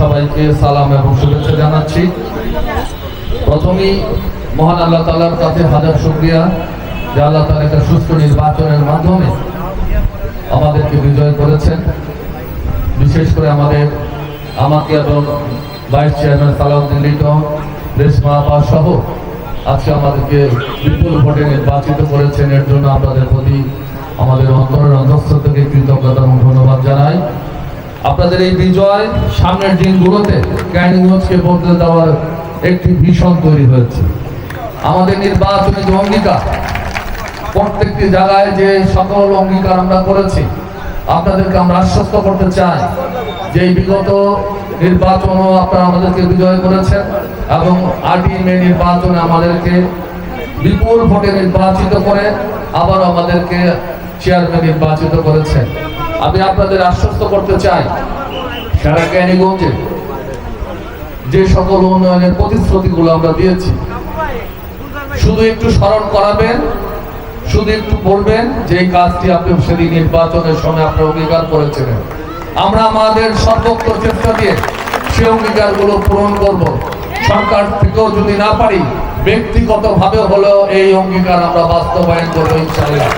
সবাইকে সালাম এবং শুভেচ্ছা জানাচ্ছি। প্রথমেই মহান আল্লাহ তালার কাছে হাজার শুক্রিয়া। যে আল্লাহ তালা একটা সুস্থ নির্বাচনের মাধ্যমে আমাদেরকে বিজয় করেছেন। বিশেষ করে আমাদের আমাকে এবং ভাইস চেয়ারম্যান সালাউদ্দিন লিটন, রেশমা আপা সহ আজকে আমাদেরকে বিপুল ভোটে নির্বাচিত করেছেন। এর জন্য আপনাদের প্রতি আমাদের অন্তরের অন্তঃস্থ থেকে কৃতজ্ঞতা এবং ধন্যবাদ জানাই। আপনাদের এই বিজয় সামনের দিনগুলোতে ক্যানিগঞ্জকে বদলে দেওয়ার একটি ভীষণ তৈরি হয়েছে। আমাদের নির্বাচনী যে অঙ্গীকার, প্রত্যেকটি জায়গায় যে সকল অঙ্গীকার আমরা করেছি, আপনাদেরকে আমরা আশ্বস্ত করতে চাই যে বিগত নির্বাচনও আপনারা আমাদেরকে বিজয় করেছেন এবং আটই মে নির্বাচনে আমাদেরকে বিপুল ভোটে নির্বাচিত করে আবার আমাদেরকে চেয়ারম্যান নির্বাচিত করেছেন। আমি আপনাদের আশ্বস্ত করতে চাই, সারা ক্যানিগঞ্জে যে সকল উন্নয়নের প্রতিশ্রুতিগুলো আমরা দিয়েছি, শুধু একটু স্মরণ করাবেন, শুধু একটু বলবেন যে কাজটি আপনি সেদিন নির্বাচনের সময় আপনার অঙ্গীকার করেছিলেন। আমরা আমাদের সর্বোচ্চ চেষ্টা দিয়ে সে অঙ্গীকারগুলো পূরণ করব। সরকার থেকেও যদি না পারি ব্যক্তিগতভাবে হলেও এই অঙ্গীকার আমরা বাস্তবায়ন করব ইনশাল্লাহ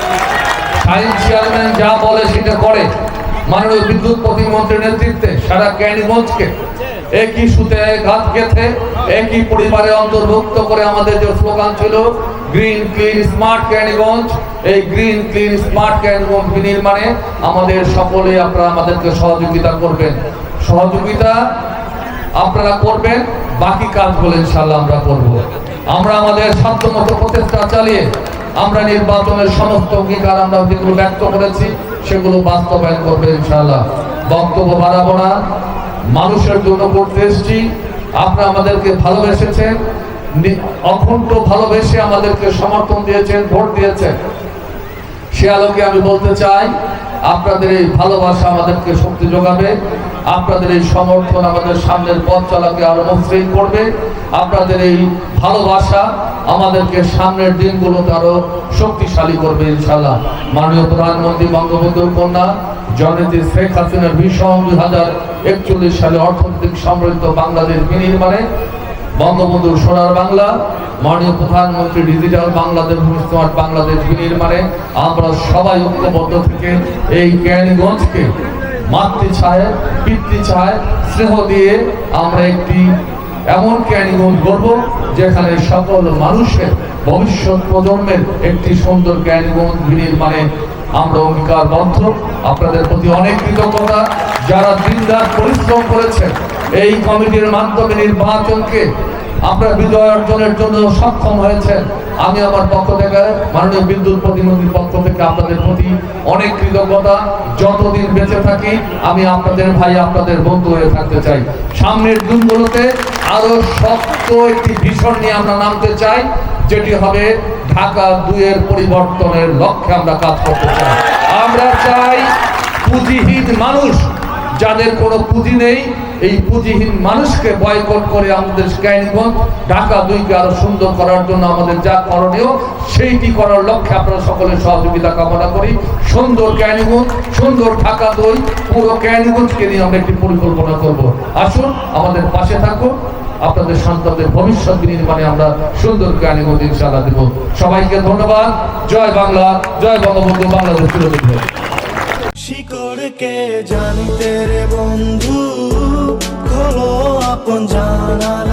সাইন্স চেয়ারম্যান যা বলে করে মাননীয় বিদ্যুৎ প্রতিমন্ত্রীর নেতৃত্বে সারা ক্যানিগঞ্জকে একই সুতে ঘাত গেথে, একই পরিবারে অন্তর্ভুক্ত করে আমাদের যে স্লোগান ছিল গ্রিন ক্লিন স্মার্ট ক্যানিগঞ্জ এই গ্রিন ক্লিন স্মার্ট ক্যানিগঞ্জ বিনির্মাণে আমাদের সকলে আপনারা আমাদেরকে সহযোগিতা করবেন। সহযোগিতা আপনারা করবেন, বাকি কাজগুলো ইনশাল্লাহ আমরা করব। আমরা আমাদের সাধ্যমতো প্রচেষ্টা চালিয়ে আমরা নির্বাচনের সমস্ত অঙ্গীকার আমরা যেগুলো ব্যক্ত করেছি, সেগুলো বাস্তবায়ন করবে ইনশাল্লাহ বক্তব্য বাড়াবো না। মানুষের জন্য করতে এসেছি। আপনারা আমাদেরকে ভালোবেসেছেন। অখণ্ড ভালোবেসে আমাদেরকে সমর্থন দিয়েছেন, ভোট দিয়েছেন। সে আলোকে আমি বলতে চাই, আপনাদের এই ভালোবাসা আমাদেরকে শক্তি যোগাবে। আপনাদের এই সমর্থন আমাদের সামনের পথ চলাকে আরও মসৃণ করবে। আপনাদের এই ভালোবাসা আমাদেরকে সামনের দিনগুলোতে আরও শক্তিশালী করবে ইনশাল্লাহ মাননীয় প্রধানমন্ত্রী বঙ্গবন্ধুর কন্যা, জননেত্রী শেখ হাসিনার ভীষণ দুই হাজার একচল্লিশ সালে অর্থনৈতিক সমৃদ্ধ বাংলাদেশ বিনির্মাণে বঙ্গবন্ধুর সোনার বাংলা, মাননীয় প্রধানমন্ত্রী ডিজিটাল বাংলাদেশ স্মার্ট বাংলাদেশ বিনির্মাণে আমরা সবাই ঐক্যবদ্ধ থেকে এই জ্ঞানীগঞ্জকে মাতৃ ছায়, পিতৃ ছায়, স্নেহ দিয়ে আমরা একটি এমন জ্ঞানীগঞ্জ গড়ব যেখানে সকল মানুষের ভবিষ্যৎ প্রজন্মের একটি সুন্দর জ্ঞানীগঞ্জ বিনির্মাণে আমরা অঙ্গীকারবদ্ধ আপনাদের প্রতি অনেক কৃতজ্ঞতা। যারা দিনরাত পরিশ্রম করেছেন, এই কমিটির মাধ্যমে নির্বাচনকে আপনারা বিজয় অর্জনের জন্য সক্ষম হয়েছেন। আমি আমার পক্ষ থেকে, মাননীয় বিদ্যুৎ প্রতিমন্ত্রীর পক্ষ থেকে আপনাদের প্রতি অনেক কৃতজ্ঞতা। যতদিন বেঁচে থাকি, আমি আপনাদের ভাই, আপনাদের বন্ধু হয়ে থাকতে চাই। সামনের দিনগুলোতে আরও শক্ত একটি ভীষণ নিয়ে আমরা নামতে চাই, যেটি হবে ঢাকা দুয়ের পরিবর্তনের লক্ষ্যে আমরা কাজ করতে চাই। আমরা চাই পুঁজিহীন মানুষ যাদের কোনো পুঁজি নেই, এই পুঁজিহীন মানুষকে বয়কট করে আমাদের ক্যানিগঞ্জ ঢাকা দুইকে আরও সুন্দর করার জন্য আমাদের যা করণীয়, সেইটি করার লক্ষ্যে আপনারা সকলের সহযোগিতা কামনা করি। সুন্দর ক্যানিগঞ্জ সুন্দর ঢাকা দই, পুরো ক্যানিগঞ্জকে নিয়ে আমরা একটি পরিকল্পনা করব। আসুন, আমাদের পাশে থাকুন। আপনাদের সন্তানদের ভবিষ্যৎ বিনির্মাণে আমরা সুন্দর ক্যানিগঞ্জ ইনশাআল্লাহ দেব। সবাইকে ধন্যবাদ। জয় বাংলা, জয় বঙ্গবন্ধু, বাংলাদেশ। শিকড়কে জানিতে রে বন্ধু খোলো আপন জানালা।